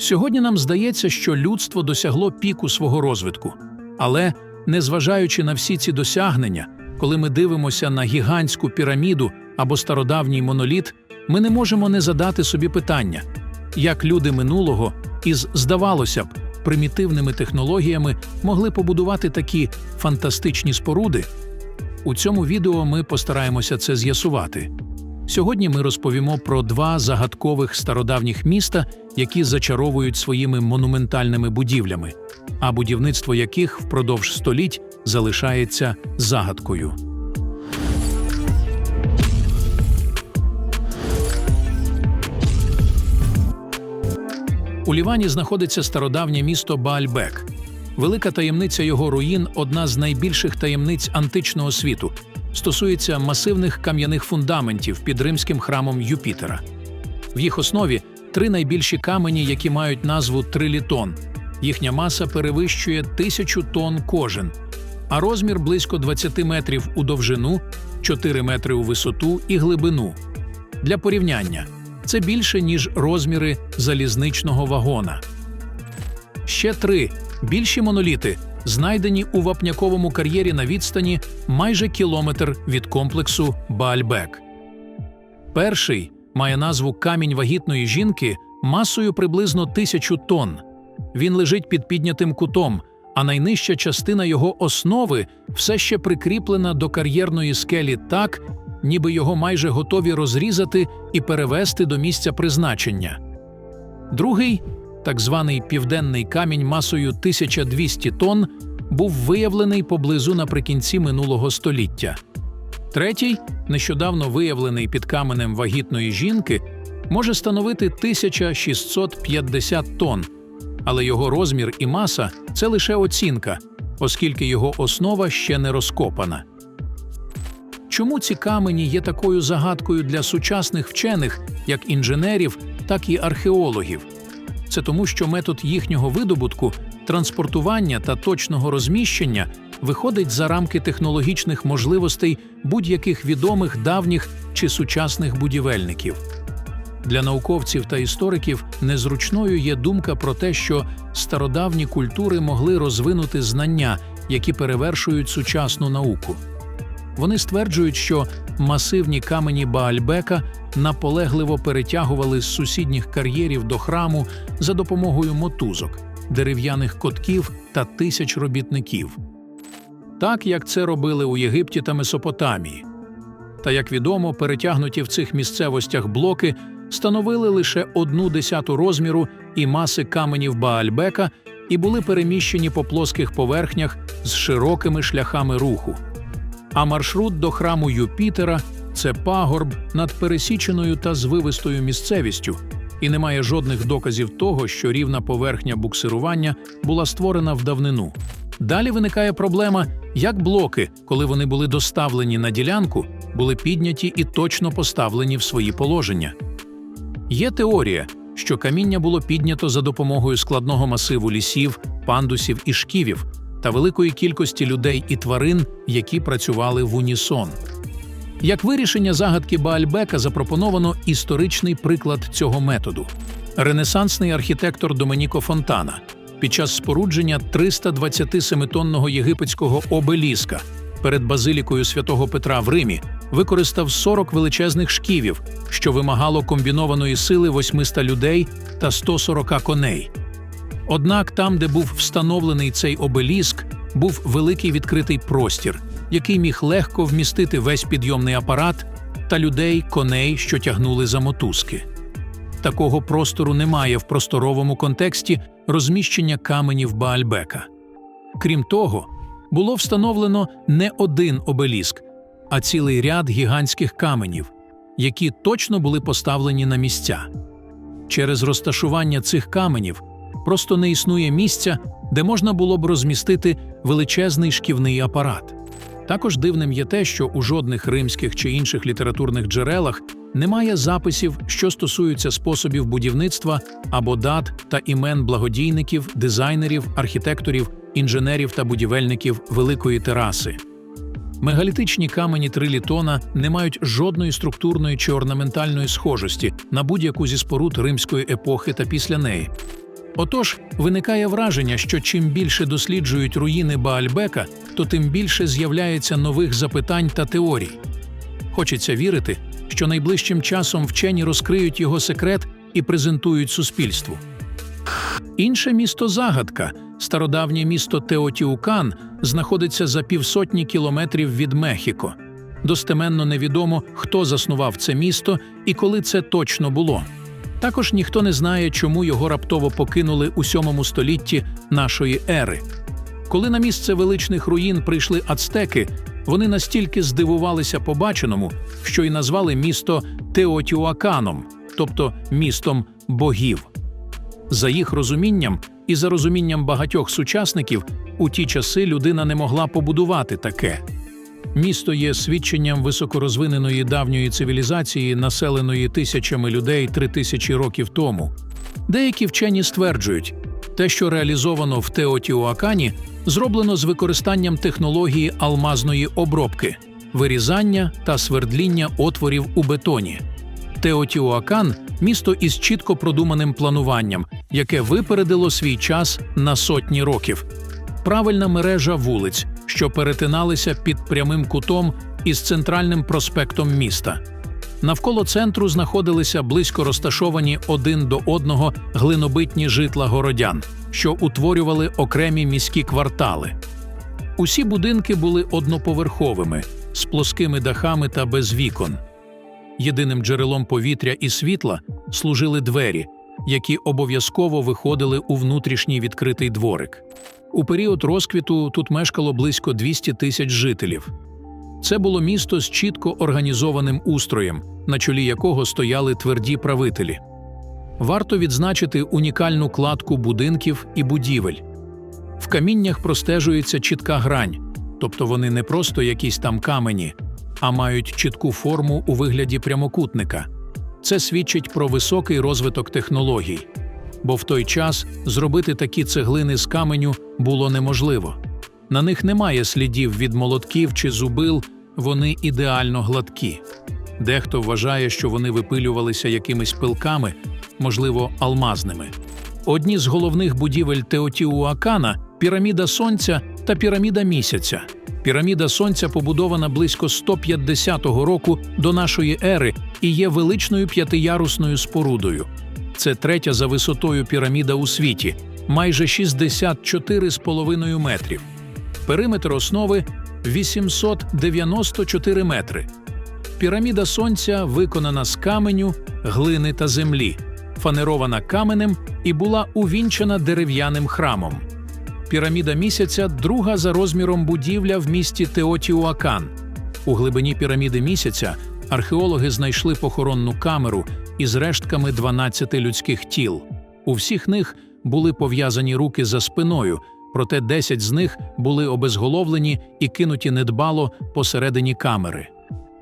Сьогодні нам здається, що людство досягло піку свого розвитку. Але, незважаючи на всі ці досягнення, коли ми дивимося на гігантську піраміду або стародавній моноліт, ми не можемо не задати собі питання, як люди минулого із, здавалося б, примітивними технологіями могли побудувати такі фантастичні споруди. У цьому відео ми постараємося це з'ясувати. Сьогодні ми розповімо про два загадкових стародавніх міста, які зачаровують своїми монументальними будівлями, а будівництво яких впродовж століть залишається загадкою. У Лівані знаходиться стародавнє місто Баальбек. Велика таємниця його руїн одна з найбільших таємниць античного світу. Стосується масивних кам'яних фундаментів під римським храмом Юпітера. В їх основі три найбільші камені, які мають назву трилітон. Їхня маса перевищує тисячу тонн кожен, а розмір близько 20 метрів у довжину, 4 метри у висоту і глибину. Для порівняння це більше, ніж розміри залізничного вагона. Ще три більші моноліти знайдені у вапняковому кар'єрі на відстані майже кілометр від комплексу Баальбек. Перший має назву Камінь вагітної жінки масою приблизно тисячу тонн. Він лежить під піднятим кутом, а найнижча частина його основи все ще прикріплена до кар'єрної скелі так, ніби його майже готові розрізати і перевести до місця призначення. Другий, так званий південний камінь масою 1200 тонн, був виявлений поблизу наприкінці минулого століття. Третій, нещодавно виявлений під каменем вагітної жінки, може становити 1650 тонн, але його розмір і маса це лише оцінка, оскільки його основа ще не розкопана. Чому ці камені є такою загадкою для сучасних вчених, як інженерів, так і археологів? Це тому, що метод їхнього видобутку, транспортування та точного розміщення виходить за рамки технологічних можливостей будь-яких відомих давніх чи сучасних будівельників. Для науковців та істориків незручною є думка про те, що стародавні культури могли розвинути знання, які перевершують сучасну науку. Вони стверджують, що масивні камені Баальбека наполегливо перетягували з сусідніх кар'єрів до храму за допомогою мотузок, дерев'яних котків та тисяч робітників. Так як це робили у Єгипті та Месопотамії. Та, як відомо, перетягнуті в цих місцевостях блоки становили лише одну десяту розміру і маси каменів Баальбека і були переміщені по плоских поверхнях з широкими шляхами руху. А маршрут до храму Юпітера це пагорб над пересіченою та звивистою місцевістю, і немає жодних доказів того, що рівна поверхня буксирування була створена в давнину. Далі виникає проблема, як блоки, коли вони були доставлені на ділянку, були підняті і точно поставлені в свої положення. Є теорія, що каміння було піднято за допомогою складного масиву лісів, пандусів і шківів та великої кількості людей і тварин, які працювали в унісон. Як вирішення загадки Баальбека запропоновано історичний приклад цього методу. Ренесансний архітектор Доменіко Фонтана під час спорудження 327-тонного єгипетського обеліска перед базилікою святого Петра в Римі використав 40 величезних шківів, що вимагало комбінованої сили 800 людей та 140 коней. Однак там, де був встановлений цей обеліск, був великий відкритий простір, який міг легко вмістити весь підйомний апарат та людей, коней, що тягнули за мотузки. Такого простору немає в просторовому контексті розміщення каменів Баальбека. Крім того, було встановлено не один обеліск, а цілий ряд гігантських каменів, які точно були поставлені на місця. Через розташування цих каменів просто не існує місця, де можна було б розмістити величезний шківний апарат. Також дивним є те, що у жодних римських чи інших літературних джерелах немає записів, що стосуються способів будівництва або дат та імен благодійників, дизайнерів, архітекторів, інженерів та будівельників великої тераси. Мегалітичні камені трилітона не мають жодної структурної чи орнаментальної схожості на будь-яку зі споруд римської епохи та після неї. Отож, виникає враження, що чим більше досліджують руїни Баальбека, то тим більше з'являється нових запитань та теорій. Хочеться вірити, що найближчим часом вчені розкриють його секрет і презентують суспільству. Інше місто загадка, стародавнє місто Теотіукан, знаходиться за півсотні кілометрів від Мехіко. Достеменно невідомо, хто заснував це місто і коли це точно було. Також ніхто не знає, чому його раптово покинули у сьомому столітті нашої ери. Коли на місце величних руїн прийшли ацтеки, вони настільки здивувалися побаченому, що й назвали місто Теотіуаканом, тобто містом богів. За їх розумінням і за розумінням багатьох сучасників, у ті часи людина не могла побудувати таке. Місто є свідченням високорозвиненої давньої цивілізації, населеної тисячами людей три тисячі років тому. Деякі вчені стверджують, те, що реалізовано в Теотіуакані, зроблено з використанням технології алмазної обробки, вирізання та свердління отворів у бетоні. Теотіуакан місто із чітко продуманим плануванням, яке випередило свій час на сотні років. Правильна мережа вулиць, що перетиналися під прямим кутом із центральним проспектом міста. Навколо центру знаходилися близько розташовані один до одного глинобитні житла городян, що утворювали окремі міські квартали. Усі будинки були одноповерховими, з плоскими дахами та без вікон. Єдиним джерелом повітря і світла служили двері, які обов'язково виходили у внутрішній відкритий дворик. У період розквіту тут мешкало близько 200 тисяч жителів. Це було місто з чітко організованим устроєм, на чолі якого стояли тверді правителі. Варто відзначити унікальну кладку будинків і будівель. В каміннях простежується чітка грань, тобто вони не просто якісь там камені, а мають чітку форму у вигляді прямокутника. Це свідчить про високий розвиток технологій, бо в той час зробити такі цеглини з каменю було неможливо. На них немає слідів від молотків чи зубил, вони ідеально гладкі. Дехто вважає, що вони випилювалися якимись пилками, можливо, алмазними. Одні з головних будівель Теотіуакана піраміда Сонця та піраміда місяця. Піраміда Сонця побудована близько 150 року до нашої ери і є величною п'ятиярусною спорудою. Це третя за висотою піраміда у світі, майже 64,5 метрів. Периметр основи 894 метри. Піраміда Сонця виконана з каменю, глини та землі, фанерована каменем і була увінчена дерев'яним храмом. Піраміда місяця друга за розміром будівля в місті Теотіуакан. У глибині піраміди місяця археологи знайшли похоронну камеру із рештками 12 людських тіл. У всіх них були пов'язані руки за спиною, проте 10 з них були обезголовлені і кинуті недбало посередині камери.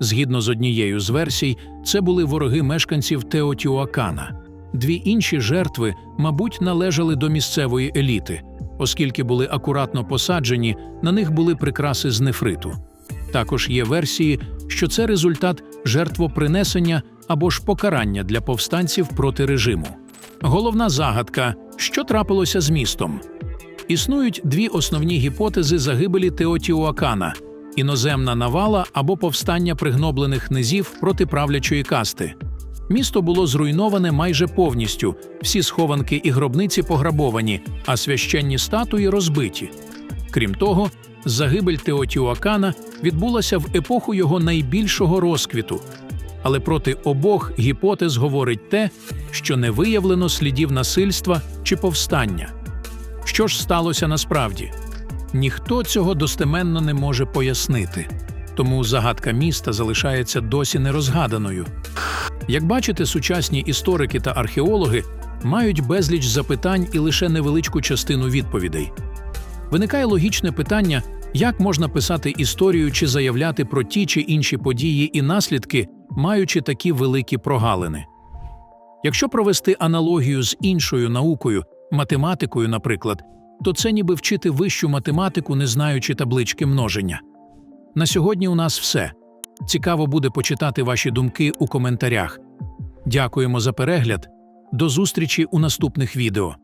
Згідно з однією з версій, це були вороги мешканців Теотіуакана. Дві інші жертви, мабуть, належали до місцевої еліти, оскільки були акуратно посаджені, на них були прикраси з нефриту. Також є версії, що це результат жертвопринесення або ж покарання для повстанців проти режиму. Головна загадка що трапилося з містом? Існують дві основні гіпотези загибелі Теотіуакана іноземна навала або повстання пригноблених низів проти правлячої касти. Місто було зруйноване майже повністю, всі схованки і гробниці пограбовані, а священні статуї розбиті. Крім того, загибель Теотіуакана відбулася в епоху його найбільшого розквіту. Але проти обох гіпотез говорить те, що не виявлено слідів насильства чи повстання. Що ж сталося насправді? Ніхто цього достеменно не може пояснити, тому загадка міста залишається досі нерозгаданою. Як бачите, сучасні історики та археологи мають безліч запитань і лише невеличку частину відповідей. Виникає логічне питання, як можна писати історію чи заявляти про ті чи інші події і наслідки, маючи такі великі прогалини. Якщо провести аналогію з іншою наукою, математикою, наприклад, то це ніби вчити вищу математику, не знаючи таблички множення. На сьогодні у нас все. Цікаво буде почитати ваші думки у коментарях. Дякуємо за перегляд. До зустрічі у наступних відео.